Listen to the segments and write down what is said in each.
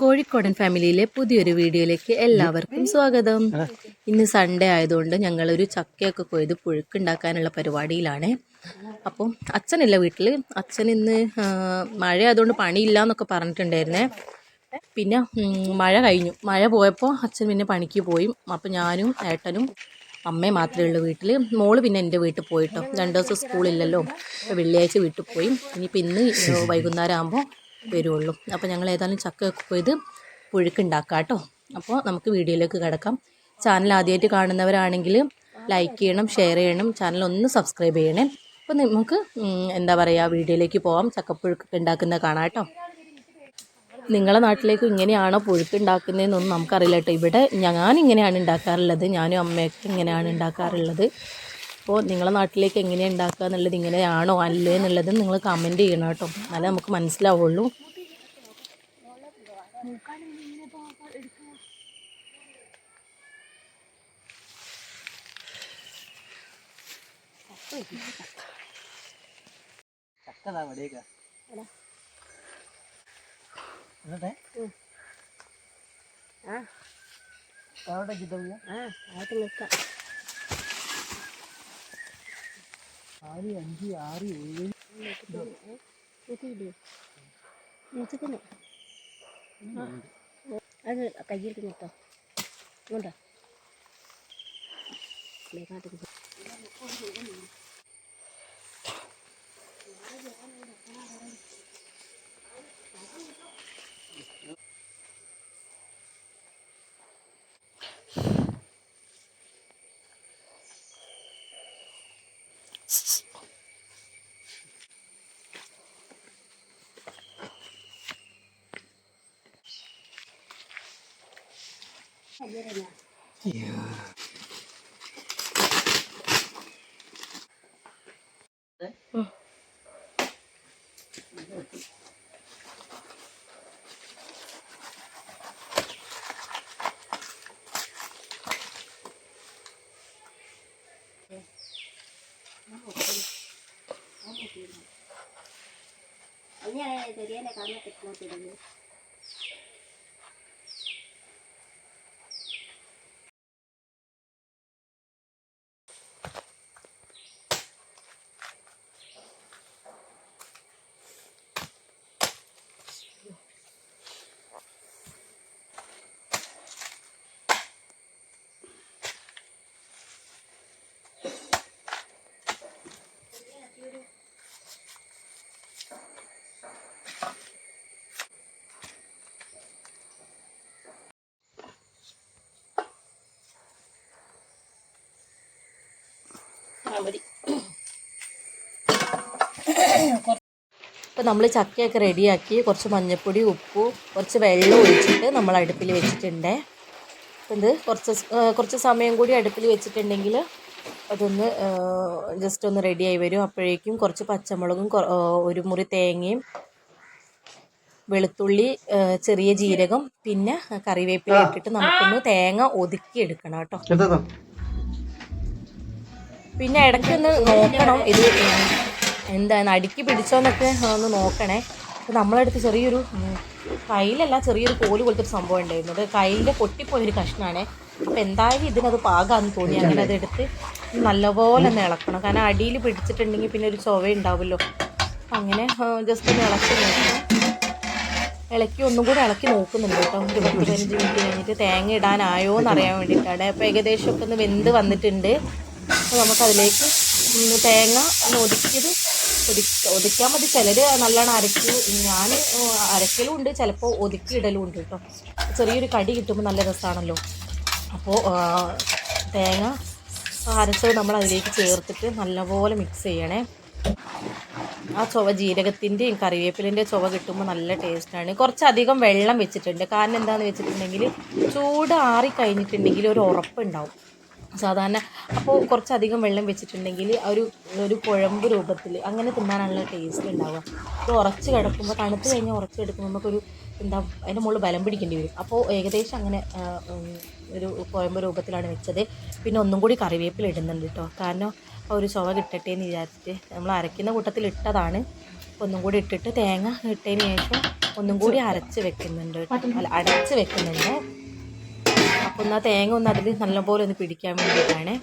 കോഴിക്കോടൻ ഫാമിലിയിലെ പുതിയൊരു വീഡിയോയിലേക്ക് എല്ലാവർക്കും സ്വാഗതം. ഇന്ന് സൺഡേ ആയതുകൊണ്ട് ഞങ്ങളൊരു ചക്കയൊക്കെ കൊയ്ത് പുഴുക്കുണ്ടാക്കാനുള്ള പരിപാടിയിലാണ്. അപ്പം അച്ഛനില്ല വീട്ടിൽ അച്ഛൻ ഇന്ന് മഴ ആയതുകൊണ്ട് പണിയില്ല എന്നൊക്കെ പറഞ്ഞിട്ടുണ്ടായിരുന്നേ. പിന്നെ മഴ കഴിഞ്ഞു. മഴ പോയപ്പോൾ അച്ഛൻ പിന്നെ പണിക്ക് പോയി. അപ്പം ഞാനും ഏട്ടനും അമ്മയും മാത്രമേ ഉള്ളൂ വീട്ടിൽ മോൾ പിന്നെ എന്റെ വീട്ടിൽ പോയിട്ടോ. രണ്ട് ദിവസം സ്കൂളില്ലല്ലോ. വെള്ളിയാഴ്ച വീട്ടിൽ പോയി. ഇനിയിപ്പോൾ ഇന്ന് വൈകുന്നേരം ആകുമ്പോൾ വരുള്ളൂ. അപ്പോൾ ഞങ്ങൾ ഏതായാലും ചക്കയൊക്കെ പോയത് പുഴുക്കുണ്ടാക്കാം കേട്ടോ അപ്പോൾ നമുക്ക് വീഡിയോയിലേക്ക് കിടക്കാം. ചാനൽ ആദ്യമായിട്ട് കാണുന്നവരാണെങ്കിൽ ലൈക്ക് ചെയ്യണം ഷെയർ ചെയ്യണം. ചാനൽ ഒന്ന് സബ്സ്ക്രൈബ് ചെയ്യണേ. അപ്പോൾ നമുക്ക് എന്താ പറയുക വീഡിയോയിലേക്ക് പോവാം. ചക്കപ്പുഴുക്കൊക്കെ ഉണ്ടാക്കുന്നത് കാണാം കേട്ടോ നിങ്ങളെ നാട്ടിലേക്ക് ഇങ്ങനെയാണോ പുഴുക്ക് ഉണ്ടാക്കുന്നതെന്നൊന്നും നമുക്കറിയില്ല കേട്ടോ. ഇവിടെ ഞാൻ ഇങ്ങനെയാണ് ഉണ്ടാക്കാറുള്ളത്. ഞാനും അമ്മയൊക്കെ ഇങ്ങനെയാണ് ഉണ്ടാക്കാറുള്ളത്. അപ്പോൾ നിങ്ങളെ നാട്ടിലേക്ക് എങ്ങനെയാണ് ഉണ്ടാക്കുക എന്നുള്ളത് ഇങ്ങനെയാണോ അല്ലേ എന്നുള്ളത് നിങ്ങൾ കമന്റ് ചെയ്യണം കേട്ടോ. എന്നാലേ നമുക്ക് മനസ്സിലാവുള്ളൂ. ആ. അവിടെ കിട്ടുക നാല് അഞ്ച് ആറ് ഏഴ്. അത് കയ്യിൽ കിട്ടോ ഇങ്ങോട്ടോ. മേഘാട്ട് ചെറിയ കാണാൻ കിട്ടുന്നു ഇപ്പോൾ നമ്മൾ ചക്കയൊക്കെ റെഡിയാക്കി കുറച്ച് മഞ്ഞൾപ്പൊടി ഉപ്പ് കുറച്ച് വെള്ളം ഒഴിച്ചിട്ട് നമ്മൾ അടുപ്പിൽ വെച്ചിട്ടുണ്ട്. ഇത് കുറച്ച് കുറച്ച് സമയം കൂടി അടുപ്പിൽ വെച്ചിട്ടുണ്ടെങ്കിൽ അതൊന്ന് ജസ്റ്റ് ഒന്ന് റെഡിയായി വരും. അപ്പോഴേക്കും കുറച്ച് പച്ചമുളകും ഒരു മുറി തേങ്ങയും വെളുത്തുള്ളി ചെറിയ ജീരകം പിന്നെ കറിവേപ്പില ഇട്ടിട്ട് നമുക്കൊന്ന് തേങ്ങ ഒതുക്കി എടുക്കണം കേട്ടോ. പിന്നെ ഇടയ്ക്ക് ഒന്ന് നോക്കണം ഇത് എന്താണ് അടുക്കി പിടിച്ചോന്നൊക്കെ ഒന്ന് നോക്കണേ. അപ്പോൾ നമ്മളടുത്ത് ചെറിയൊരു കയ്യിലല്ല ചെറിയൊരു കോൽ പോലത്തെ ഒരു സംഭവം ഉണ്ടായിരുന്നു. അത് കയ്യിന്റെ പൊട്ടിപ്പോയൊരു കഷ്ണമാണ് അപ്പോൾ എന്തായാലും ഇതിനത് പാകാന്ന് തോന്നി. അങ്ങനെ അത് എടുത്ത് നല്ലപോലെ ഒന്ന് ഇളക്കണം. കാരണം അടിയിൽ പിടിച്ചിട്ടുണ്ടെങ്കിൽ പിന്നെ ഒരു ചൊവ ഉണ്ടാവുമല്ലോ. അങ്ങനെ ജസ്റ്റ് ഒന്ന് ഇളക്കി നോക്കണം. ഇളക്കി ഒന്നും കൂടി ഇളക്കി നോക്കുന്നുണ്ട് കേട്ടോ. ഒരു പത്ത് പതിനഞ്ച് മിനിറ്റ് കഴിഞ്ഞിട്ട് തേങ്ങ ഇടാനായോ എന്നറിയാൻ വേണ്ടിയിട്ടാണ്. അപ്പോൾ ഏകദേശം ഒക്കെ ഒന്ന് വെന്ത് വന്നിട്ടുണ്ട്. അപ്പോൾ നമുക്കതിലേക്ക് തേങ്ങ ഒന്ന് ഒതുക്കിയത് ഒതുക്ക ഒതുക്കാൻ മതി. ചിലർ നല്ലോണം അരക്കു ഞാൻ അരക്കലും ഉണ്ട് ചിലപ്പോൾ ഒതുക്കി ഇടലും ഉണ്ട് കേട്ടോ ചെറിയൊരു കടി കിട്ടുമ്പോൾ നല്ല രസമാണല്ലോ അപ്പോൾ തേങ്ങ അരച്ചത് നമ്മൾ അതിലേക്ക് ചേർത്തിട്ട് നല്ലപോലെ മിക്സ് ചെയ്യണേ. ആ ചുവ ജീരകത്തിന്റെയും കറിവേപ്പിലിന്റെ ചുവ കിട്ടുമ്പോൾ നല്ല ടേസ്റ്റാണ് കുറച്ചധികം വെള്ളം വെച്ചിട്ടുണ്ട്. കാരണം എന്താണെന്ന് വെച്ചിട്ടുണ്ടെങ്കിൽ ചൂട് ആറി കഴിഞ്ഞിട്ടുണ്ടെങ്കിൽ ഒരു ഉറപ്പുണ്ടാവും. സാധാരണ. അപ്പോൾ കുറച്ചധികം വെള്ളം വെച്ചിട്ടുണ്ടെങ്കിൽ ഒരു ഒരു കുഴമ്പ് രൂപത്തിൽ അങ്ങനെ തിന്നാനുള്ള ടേസ്റ്റ് ഉണ്ടാവുക. ഇത് ഉറച്ച് കിടക്കുമ്പോൾ തണുത്ത് കഴിഞ്ഞാൽ ഉറച്ച് കിടക്കുമ്പോൾ നമുക്കൊരു എന്താ അതിന്റെ മുകളിൽ ബലം പിടിക്കേണ്ടി വരും. അപ്പോൾ ഏകദേശം അങ്ങനെ ഒരു കുഴമ്പ് രൂപത്തിലാണ് വെച്ചത്. പിന്നെ ഒന്നും കൂടി കറിവേപ്പില ഇടുന്നുണ്ട് കേട്ടോ കാരണം ഒരു ചുവ കിട്ടട്ടെ എന്ന് വിചാരിച്ചിട്ട് നമ്മൾ അരയ്ക്കുന്ന കൂട്ടത്തിൽ ഇട്ടതാണ്. ഒന്നും കൂടി ഇട്ടിട്ട് തേങ്ങ ഇട്ടതിന് ശേഷം ഒന്നും കൂടി അരച്ച് വെക്കുന്നുണ്ട്. അല്ല അടച്ച് വെക്കുന്നുണ്ട്. അപ്പോൾ ഒന്ന് ആ തേങ്ങ ഒന്ന് അതിൽ നല്ലപോലെ ഒന്ന് പിടിക്കാൻ വേണ്ടിയിട്ടാണ്.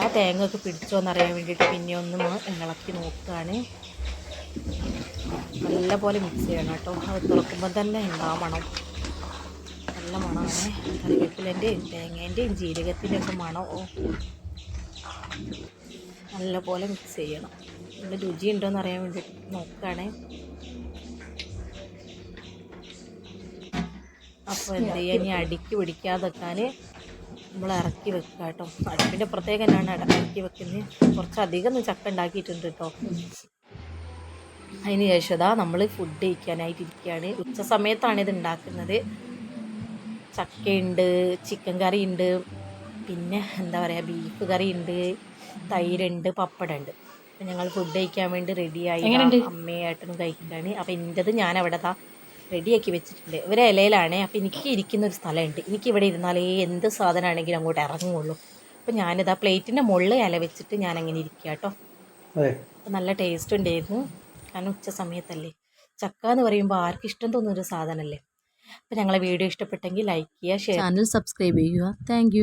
ആ തേങ്ങ ഒക്കെ പിടിച്ചോ എന്നറിയാൻ വേണ്ടിയിട്ട് പിന്നെ ഒന്ന് ഇളക്കി നോക്കുകയാണ്. നല്ലപോലെ മിക്സ് ചെയ്യണം കേട്ടോ. അത് തുറക്കുമ്പോൾ തന്നെ ഉണ്ടാവും മണം നല്ല മണമാണ്. കറിവേപ്പിലേന്റെയും തേങ്ങേന്റെയും ജീരകത്തിന്റെ ഒക്കെ മണം. ഓ. നല്ലപോലെ മിക്സ് ചെയ്യണം. ഇതിന്റെ രുചി ഉണ്ടോയെന്ന് അറിയാൻ വേണ്ടി നോക്കുകയാണേ. അപ്പോൾ എന്ത് ചെയ്യുക ഇനി അടിക്ക് പിടിക്കാതെക്കാൻ നമ്മൾ ഇറക്കി വെക്കുക കേട്ടോ. അടുപ്പിന്റെ പ്രത്യേകം തന്നെയാണ് ഇറക്കി വെക്കുന്നത്. കുറച്ചധികം ചക്ക ഉണ്ടാക്കിയിട്ടുണ്ട് കേട്ടോ. അതിന് ശേഷം നമ്മൾ ഫുഡ് കഴിക്കാനായിട്ട് ഇരിക്കുകയാണ് ഉച്ച സമയത്താണ് ഇത് ഉണ്ടാക്കുന്നത്. ചക്കയുണ്ട് ചിക്കൻ കറി ഉണ്ട് പിന്നെ എന്താ പറയുക ബീഫ് കറി ഉണ്ട് തൈരുണ്ട് പപ്പടമുണ്ട്. അപ്പം ഞങ്ങൾ ഫുഡ് കഴിക്കാൻ വേണ്ടി റെഡിയായി അമ്മയും ഏട്ടനും കഴിക്കുകയാണ് അപ്പം എന്റെത് ഞാൻ അവിടെ ദാ റെഡിയാക്കി വെച്ചിട്ടുണ്ട്. ഇവരെ ഇലയിലാണേ. അപ്പോൾ എനിക്ക് ഇരിക്കുന്ന ഒരു സ്ഥലമുണ്ട്. എനിക്ക് ഇവിടെ ഇരുന്നാലേ എന്ത് സാധനമാണെങ്കിലും അങ്ങോട്ട് ഇറങ്ങുള്ളൂ. അപ്പം ആ പ്ലേറ്റിന്റെ മുകളിൽ ഇല വെച്ചിട്ട് ഞാൻ അങ്ങനെ ഇരിക്കുക കേട്ടോ. അതെ. അപ്പം നല്ല ടേസ്റ്റ് ഉണ്ടായിരുന്നു. കാരണം ഉച്ച സമയത്തല്ലേ. ചക്ക എന്ന് പറയുമ്പോൾ ആർക്കും ഇഷ്ടം തോന്നുന്ന ഒരു സാധനമല്ലേ അപ്പോൾ ഞങ്ങളെ വീഡിയോ ഇഷ്ടപ്പെട്ടെങ്കിൽ ലൈക്ക് ചെയ്യുക ഷെയർ ചാനൽ സബ്സ്ക്രൈബ് ചെയ്യുക. താങ്ക്